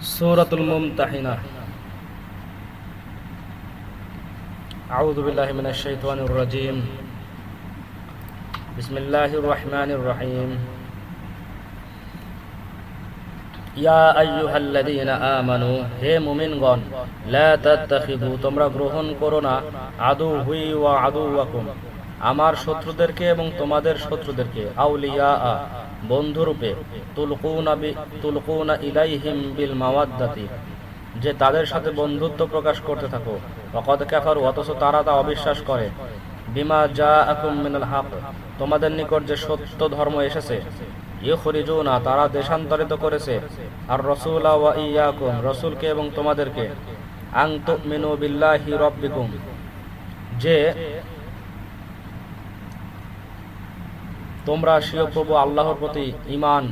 سورة الممتحنة أعوذ بالله من الشيطان الرجيم بسم الله الرحمن الرحيم ইয়া আইয়ুহাল্লাযীনা আমানু হে মুমিনগণ লা তাত্তাখিযু তোমরা গ্রহণ করো না আদু হুই ওয়া আদুওয়াকুম আমার শত্রুদেরকে এবং তোমাদের শত্রুদেরকে আউলিয়া বন্ধুরূপে, তুলকুনা ইলাইহিম বিল মাওয়াদ্দাতি, যে তাদের সাথে বন্ধুত্ব প্রকাশ করতে থাকো। ওয়াকাদ কাফারু, অথচ তারা তা অবিশ্বাস করে। বিমা জাআকুম মিনাল হক, তোমাদের নিকট যে সত্য ধর্ম এসেছে, ইউখরিজুনা, তারা দেশান্তরিত করেছে। আর রসুলা ওয়া ইয়াকুম, রসুলকে এবং তোমাদেরকে আং তুমিনু বিল্লাহি রব্বিকুম, যে তোমরা স্বীয় প্রভু আল্লাহর প্রতি ইমান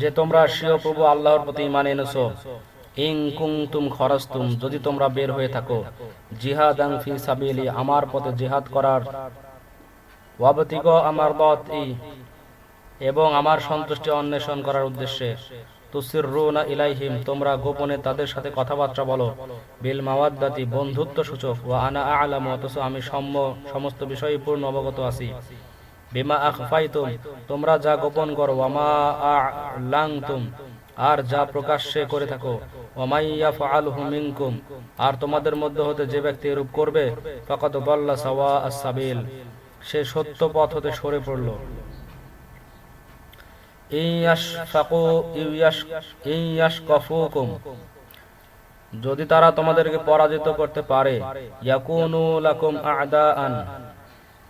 যে তোমরা স্বীয় প্রভু আল্লাহর প্রতি ঈমান এনেছো। ইং কুং কুংতুম খরস্তুম, যদি তোমরা বের হয়ে থাকো। জিহাদাং ফি সাবিলি, আমার পথে জিহাদ করার। ওয়াবতিগ আমার বত এবং আমার সন্তুষ্টি অন্বেষণ করার উদ্দেশ্যে। তোমরা গোপনে তাদের সাথে কথাবার্তা বলো। বিল মাওয়াদ্দাতি বন্ধুত্ব সূচক ওয়া আনা আ'লাম, অথচ আমি সম্য সমস্ত বিষয়ে পূর্ণ অবগত আছি। বিমা তোমরা যা গোপন করো আর যা প্রকাশ্যে করে থাকো। আর তোমাদের মধ্যে হতে যে ব্যক্তি এরূপ করবে আস-সাবিল, সে সত্য পথ হতে সরে পড়ল। যদি তারা তোমাদেরকে পরাজিত করতে পারে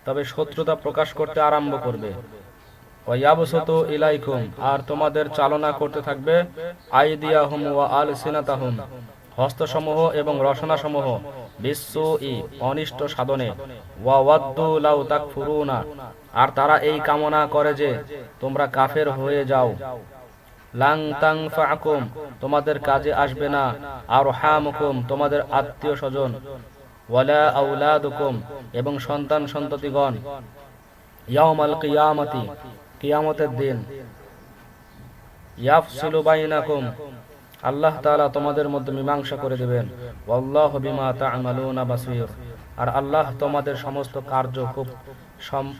তবে শত্রুতা প্রকাশ করতে আরম্ভ করবে। ইলাইকুম, আর তোমাদের চালনা করতে থাকবে আইদিয়াহুম ওয়া আলসিনাতাহুম। হস্তসমূহ এবং রসনাসমূহ। বিশ্ব ই অনিষ্ট সাধনে। ওয়া ওয়াদ্দু লাউ আর তারা এই কামনা করে যে তোমরা কাফের হয়ে যাও। লাং তোমাদের কাজে আসবে না। আর হামুকুম তোমাদের আত্মীয় স্বজন। ওয়ালা এবং সন্তান সন্ততিগণ। কিয়ামতি, কিয়ামতের দিন। আল্লাহ তাআলা তোমাদের মধ্যে মীমাংসা করে দেবেন। ওয়াল্লাহু বিমা আর আল্লাহ তোমাদের সমস্ত কার্য খুব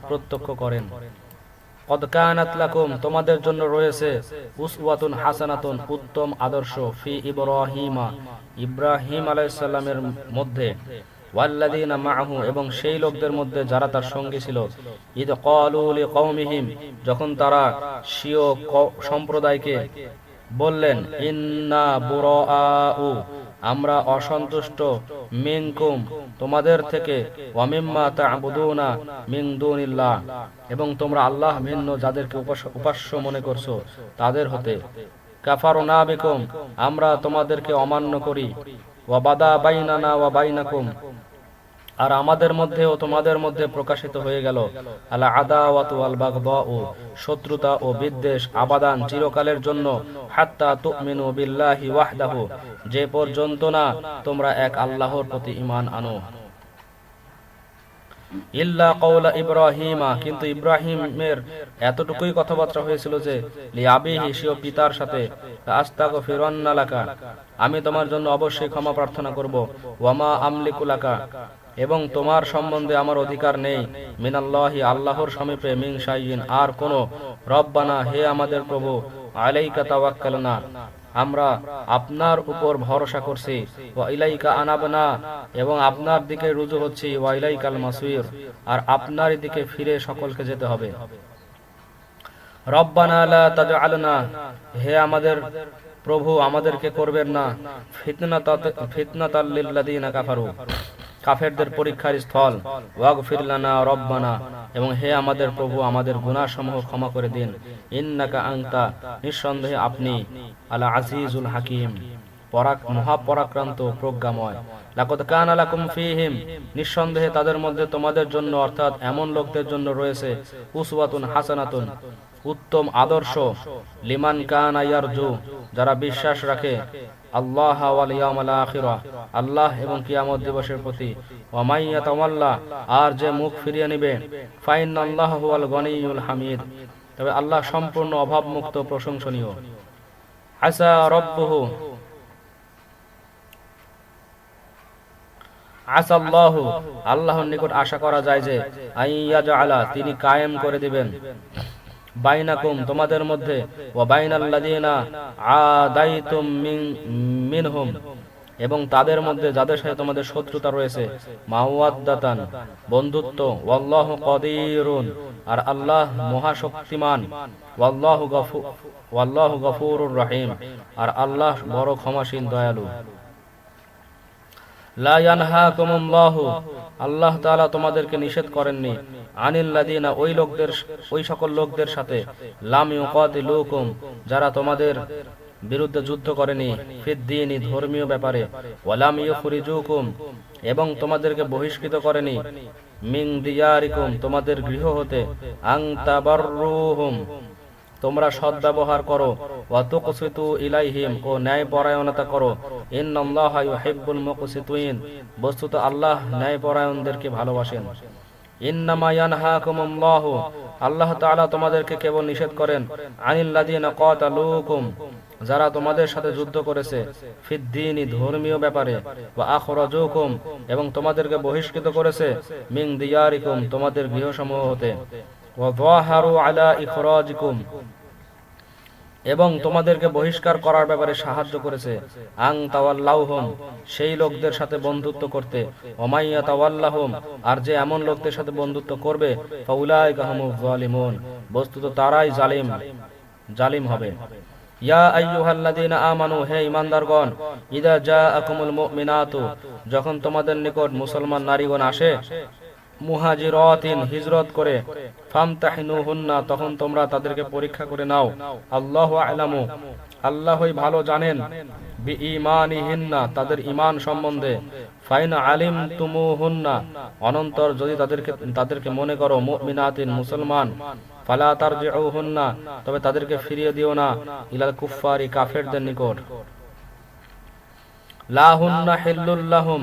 প্রত্যক্ষ করেন। তোমাদের জন্য রয়েছে হাসানাতুন, উত্তম আদর্শ ফি ইব্রাহিমা, ইব্রাহিম আলাইহিস সালামের মধ্যে। ওয়াল্লাযীনা মাআহু এবং সেই লোকদের মধ্যে যারা তার সঙ্গী ছিল। ক্বালু লিকওমিহিম, যখন তারা সম্প্রদায়কে বললেন ইন্না বুরাআউ আমরা অসন্তুষ্ট মিনকুম তোমাদের থেকে ওয়ামিম্মা তা'বুদুনা মিন দুনিল্লাহ এবং তোমরা আল্লাহ ভিন্ন যাদেরকে উপাস্য মনে করছ তাদের হতে কাফারুনা বিকুম আমরা তোমাদেরকে অমান্য করি ওয়া বাদা বাইনানা ওয়া বাইনাকুম আর আমাদের মধ্যে ও তোমাদের মধ্যে প্রকাশিত হয়ে গেল, আলা আদাওয়াতু আল বাগদাউ, শত্রুতা ও বিদ্বেষ আবাদান চিরকালের জন্য, হাত্তা তুমিনু বিল্লাহি ওয়াহদাহু, যে পর্যন্ত না তোমরা এক আল্লাহর প্রতি ঈমান আনো। ইল্লা কওলা ইব্রাহিমা, কিন্তু ইব্রাহিমের এতটুকুই কথাবার্তা হয়েছিল যে লিয়াবিহি সিও পিতার সাথে আস্তাগফিরান্না লাকা, আমি তোমার জন্য অবশ্যই ক্ষমা প্রার্থনা করব, ওয়ামা আমলিকুলাকা এবং তোমার সম্বন্ধে আমার অধিকার নেই। মিনাল্লাহি, আল্লাহর সমীপে মিন শাইইন আর কোন রব্বানা, হে আমাদের প্রভু, আলাইকা তাওয়াক্কালনা। আমরা আপনার উপর ভরসা করছি। ওয়া ইলাইকা আনাবনা। এবং আপনার দিকে রুজু হচ্ছি। ওয়া ইলাইকাল আর আপনার দিকে ফিরে সকলকে যেতে হবে। রব্বানা লা তাজআলনা। হে আমাদের প্রভু, আমাদেরকে করবেন না। ফিতনাতাত ফিতনাতাল লিল্লাযিনা কাফারু। কাফেরদের পরীক্ষার স্থল। ওয়াগফির লানা রব্বানা। এবং হে আমাদের প্রভু আমাদের গুনাহসমূহ ক্ষমা করে দিন। ইন্নাকা আনতা নিঃসন্দেহে আপনি আলা আজিজুল হাকিম। পরাক মহাপরাক্রান্ত প্রজ্ঞাময়। লাকদ কানা লাকুম ফীহিম। নিঃসন্দেহে তাদের মধ্যে তোমাদের জন্য অর্থাৎ এমন লোকদের জন্য রয়েছে উসওয়াতুন হাসানাতুন। উত্তম আদর্শ। লিমান কান আয়ারজু যারা বিশ্বাস রাখে। আল্লাহ আল্লাহ এবং কিয়ামত দিবসের প্রতি। আর যে মুখ ফিরিয়ে নেবে ফাইন আল্লাহ গনিয়ুল হামিদ। তবে আল্লাহ সম্পূর্ণ অভাবমুক্ত, প্রশংসনীয়। আসা রব্বুহু আল্লাহর নিকট আশা করা যায় যে আইয়াজ আলা তিনি কায়েম করে দিবেন। বাইনাকুম, তোমাদের মধ্যে এবং তাদের মধ্যে যাদের সাথে তোমাদের শত্রুতা রয়েছে, মাওয়াদ্দাতান, বন্ধুত্ব কদিরুন, আর আল্লাহ মহাশক্তিমান গফু রহিম, আর আল্লাহ বড় দয়ালু। লা আল্লাহ তাআলা তোমাদেরকে নিষেধ করেননি আনিল্লাযিনা ওই লোকদের, ওই সকল লোকদের সাথে যারা তোমাদের বিরুদ্ধে যুদ্ধ করেনি ফিদ্দিনি ধর্মীয় ব্যাপারে এবং তোমাদেরকে বহিষ্কৃত করেনি মিং দিয়ারিকুম, তোমাদের গৃহ হতে, আং তাবাররুহুম, তোমরা সদ্ব্যবহার করো, ওয়া তুকসিতু ইলাইহিম, ও ন্যায় পরায়ণতা করো, ইন্নাল্লাহা ইউহিব্বুল মুকসিতুইন বস্তুত আল্লাহ ন্যায় পরায়ণদেরকে ভালোবাসেন। আল্লাহ তোমাদেরকে কেবল নিষেধ করেন যারা তোমাদের সাথে যুদ্ধ করেছে, ফিদ্দিনী ধর্মীয় ব্যাপারে আখরাজুকুম, এবং তোমাদেরকে বহিষ্কৃত করেছে মিং দিয়ারিকুম, তোমাদের গৃহসমূহ হতে। আলা ইখরাজিকুম এবং তোমাদেরকে বহিষ্কার করার ব্যাপারে সাহায্য করেছে। আং তাওয়াল্লাহুম সেই লোকদের সাথে বন্ধুত্ব করতে। ওমাইয়া তাওয়াল্লাহুম, আর যে এমন লোকদের সাথে বন্ধুত্ব করবে, ফাউলাইকা হুমুজ জালিমুন। বস্তুত তারাই জালিম জালিম হবে। ইয়া আইয়ুহাল্লাযীনা আমানু, হে ঈমানদারগণ, ইদা জাআকুমুল মুমিনাতু, যখন তোমাদের নিকট মুসলমান নারীগণ আসে মুহাজিরাতিন, হিজরত করে। ফামতাহিনুহুন্না, তখন তোমরা তাদেরকে পরীক্ষা করে নাও। আ'লামু। আল্লাহই ভালো জানেন। বি ঈমানিহিন্না তাদের ঈমান সম্বন্ধে। ফাইন আলিম তুমুহুন্না অনন্তর যদি তাদেরকে তাদেরকে মনে করো মুমিনাতিন, মুসলমান, ফালা তারজিউহুন্না, তবে তাদেরকে ফিরিয়ে দিও না। ইলাল কুফফারি, কাফেরদের নিকট। লাহুন্না হিল্লুল্লাহুম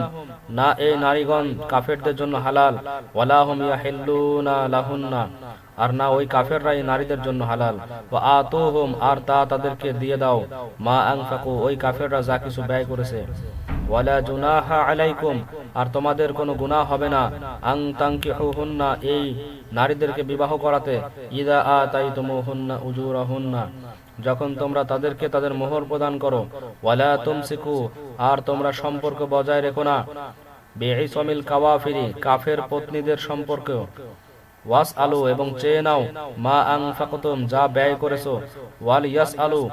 না এই নারীগণ কাফেরদের জন্য হালাল ওয়ালাহুম ইয়াহিল্লুনা লাহুন্না, আর না ওই কাফেররাই নারীদের জন্য হালাল। ওয়া আতুহুম, আর তা তাদেরকে দিয়ে দাও, মা আনফাকু, ওই কাফেররা যা কিছু ব্যয় করেছে। ওয়ালা জুনাহা আলাইকুম, আর তোমাদের কোনো গুনাহ হবে না। আং তানকিহুহুন্না, এই নারীদেরকে বিবাহ করাতে, ইদা আতাইতুমুহুন্না উজুরাহুন্না। যখন তোমরা তাদেরকে তাদের মোহর প্রদান করো তুমসিকু, আর তোমরা সম্পর্ক বজায় রেখো না। বেঈসমিল কাওয়াফিরি, কাফের পত্নীদের ওয়াস আলু এবং চেয়ে নাও মা আং ফাকুতুম যা ব্যয় করেছ। ওয়াল ইয়াস আলু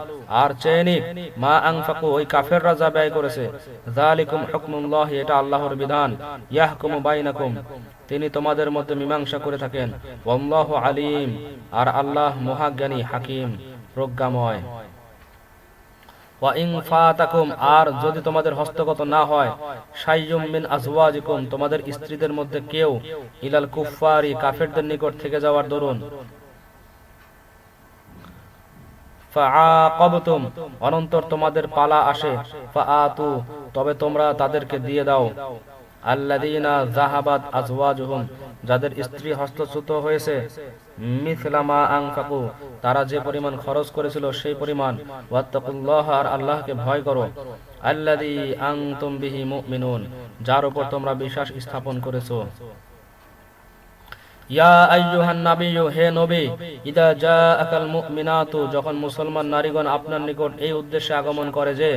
আর চেয়ে নিক মা আং ফাকু ওই কাফেররা যা ব্যয় করেছে। জালিকুম হুকমুল্লাহ, এটা আল্লাহর বিধান। ইয়াহকুমু বাইনাকুম, তিনি তোমাদের মধ্যে মীমাংসা করে থাকেন। ওয়াল্লাহু আলিম, আর আল্লাহ মহাজ্ঞানী হাকিম। প্রজ্ঞাময়। আর যদি তোমাদের হস্তগত না হয় তোমাদের স্ত্রীদের মধ্যে কেউ ইলাল কুফফারি, কাফেরদের নিকট থেকে যাওয়ার দরুন। অনন্তর তোমাদের পালা আসে তবে তোমরা তাদেরকে দিয়ে দাও। আল্লাযীনা যাদের স্ত্রী হস্তচ্যুত হয়েছে তারা যে পরিমাণ খরচ করেছিল সেই পরিমাণ আর আল্লাহকে ভয় করো। আল্লাহ আং তুমি যার উপর তোমরা বিশ্বাস স্থাপন করেছ। ইয়া হে যখন মুসলমান নারীগণ আপনার নিকট এই উদ্দেশ্যে আগমন করে যে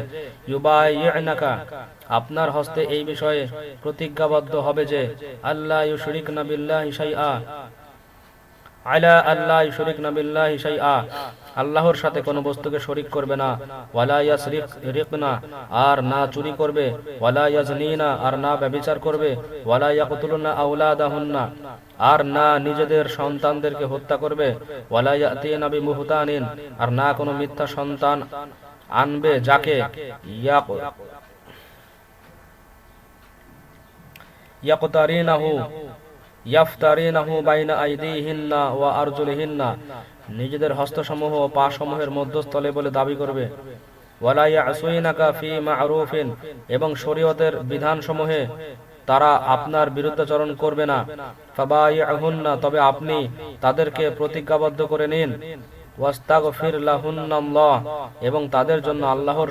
আপনার হস্তে এই বিষয়ে প্রতিজ্ঞাবদ্ধ হবে যে আল্লাহ ইউশরিকনা বিল্লাহি শাইআ আলা আল্লাহ ইউশরিকনা বিল্লাহি শাইআ। আল্লাহর সাথে কোনো বস্তুকে শরিক করবে না। ওয়ালা ইয়াসরিকনা আর না চুরি করবে। ওয়ালা ইয়াজনিনা আর না ব্যভিচার করবে। ওয়ালা ইয়াকতুলুনা আওলাদাহুন্না আর না নিজেদের সন্তানদেরকে হত্যা করবে। ওয়ালা ইয়াতিনা বিমুহতানিন। আর না কোনো মিথ্যা সন্তান আনবে যাকে ইয়াক ইয়াকতারিনাহু। বাইনা নিজেদের হস্তসমূহ পা সমূহের মধ্যস্থলে বলে দাবি করবে। এবং শরীয়তের বিধানসমূহে তারা আপনার বিরুদ্ধাচরণ করবে না। তবে আপনি তাদেরকে প্রতিজ্ঞাবদ্ধ করে নিন। এবং তাদের জন্য আল্লাহর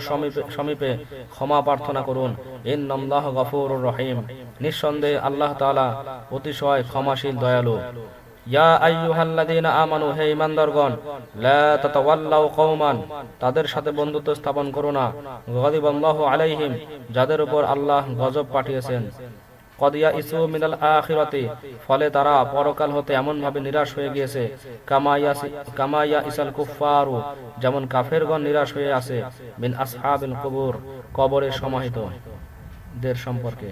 সমীপে ক্ষমা প্রার্থনা করুন। ইন্নাল্লাহ গফুরুর রহিম। নিঃসন্দেহে আল্লাহ তাআলা অতিশয় ক্ষমাশীল, দয়ালু। তাদের সাথে বন্ধুত্ব স্থাপন করো না। আলাইহিম, যাদের উপর আল্লাহ গজব পাঠিয়েছেন। কদিয়া ইসু মিনাল ফলে তারা পরকাল হতে এমন ভাবে নিরাশ হয়ে গিয়েছে কামাইয়া কামাইয়া ইসাল কুফারু যেমন কাফেরগণ নিরাশ হয়ে আছে, মিন আসহাবিল কবর কবরে সমাহিত দের সম্পর্কে।